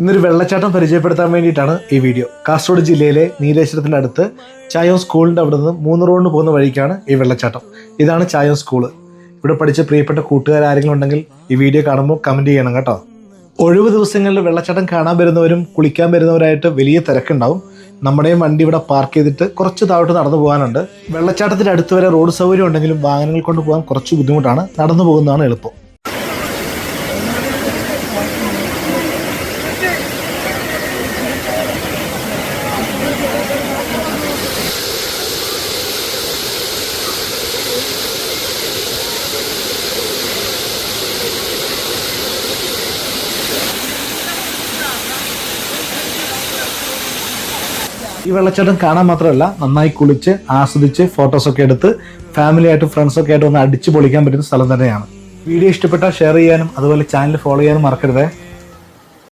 ഇന്നൊരു വെള്ളച്ചാട്ടം പരിചയപ്പെടുത്താൻ വേണ്ടിയിട്ടാണ് ഈ വീഡിയോ. കാസർഗോഡ് ജില്ലയിലെ നീലേശ്വരത്തിന്റെ അടുത്ത് ചായോം സ്കൂളിന്റെ അവിടെ നിന്ന് മൂന്ന് റോഡിന് പോകുന്ന വഴിക്കാണ് ഈ വെള്ളച്ചാട്ടം. ഇതാണ് ചായോം സ്കൂൾ. ഇവിടെ പഠിച്ച പ്രിയപ്പെട്ട കൂട്ടുകാർ ആരെങ്കിലും ഉണ്ടെങ്കിൽ ഈ വീഡിയോ കാണുമ്പോൾ കമന്റ് ചെയ്യണം കേട്ടോ. ഒഴിവ് ദിവസങ്ങളിൽ വെള്ളച്ചാട്ടം കാണാൻ വരുന്നവരും കുളിക്കാൻ വരുന്നവരായിട്ട് വലിയ തിരക്കുണ്ടാവും. നമ്മുടെയും വണ്ടി ഇവിടെ പാർക്ക് ചെയ്തിട്ട് കുറച്ച് താഴോട്ട് നടന്നു പോകാനുണ്ട്. വെള്ളച്ചാട്ടത്തിന്റെ അടുത്ത് വരെ റോഡ് സൗകര്യം ഉണ്ടെങ്കിലും വാഹനങ്ങൾ കൊണ്ട് പോകാൻ കുറച്ച് ബുദ്ധിമുട്ടാണ്. നടന്നു പോകുന്നതാണ് എളുപ്പം. ഈ വെള്ളച്ചാട്ടം കാണാൻ മാത്രമല്ല നന്നായി കുളിച്ച് ആസ്വദിച്ച് ഫോട്ടോസൊക്കെ എടുത്ത് ഫാമിലി ആയിട്ടും ഫ്രണ്ട്സൊക്കെ ആയിട്ട് ഒന്ന് അടിച്ചു പൊളിക്കാൻ പറ്റുന്ന സ്ഥലം തന്നെയാണ്. വീഡിയോ ഇഷ്ടപ്പെട്ടാൽ ഷെയർ ചെയ്യാനും അതുപോലെ ചാനൽ ഫോളോ ചെയ്യാനും മറക്കരുതേ.